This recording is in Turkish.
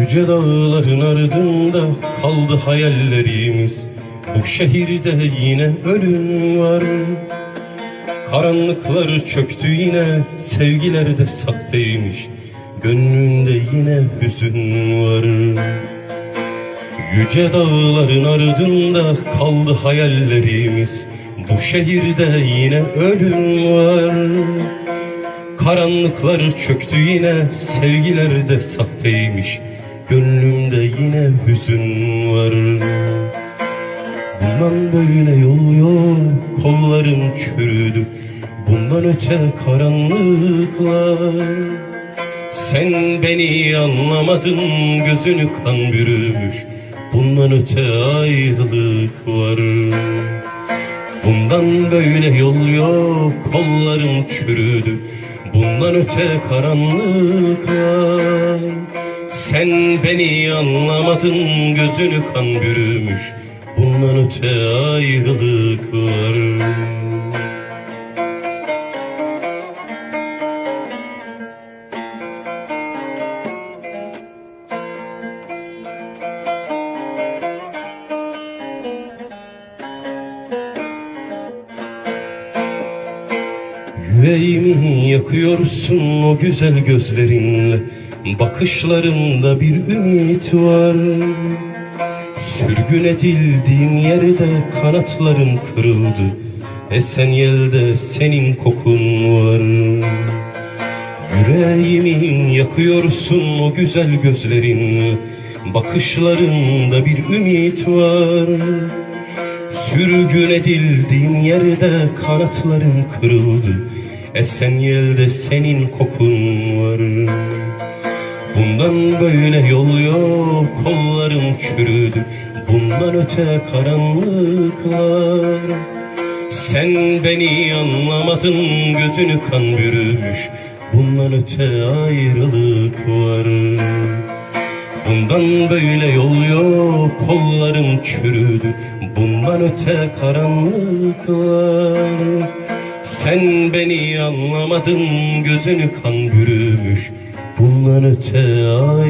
Yüce dağların ardında kaldı hayallerimiz. Bu şehirde yine ölüm var. Karanlıklar çöktü yine Sevgiler de sahteymiş Gönlünde yine hüzün var. Yüce dağların ardında kaldı hayallerimiz. Bu şehirde yine ölüm var. Karanlıklar çöktü yine Sevgiler de sahteymiş Gönlümde yine hüzün var. Bundan böyle yol yok Kollarım çürüdü. Bundan öte karanlıklar. Sen beni anlamadın Gözünü kan bürümüş. Bundan öte ayrılık var. Bundan böyle yol yok Kollarım çürüdü. Bundan öte karanlık var Sen beni anlamadın Gözünü kan bürümüş. Bundan öte ayrılık var. Yüreğimi yakıyorsun o güzel gözlerinle Bakışlarında bir ümit var. Sürgün edildiğim yerde kanatlarım kırıldı. Esen yelde senin kokun var. Yüreğimi yakıyorsun o güzel gözlerinle Bakışlarında bir ümit var. Sürgün edildiğim yerde kanatlarım kırıldı. Esen yelde senin kokun var Bundan böyle yol yok kollarım çürüdü. Bundan öte karanlıklar. Sen beni anlamadın gözünü kan bürümüş. Bundan öte ayrılık var Bundan böyle yol yok kollarım çürüdü. Bundan öte karanlıklar. Sen beni anlamadın gözünü kan bürümüş Bundan öte var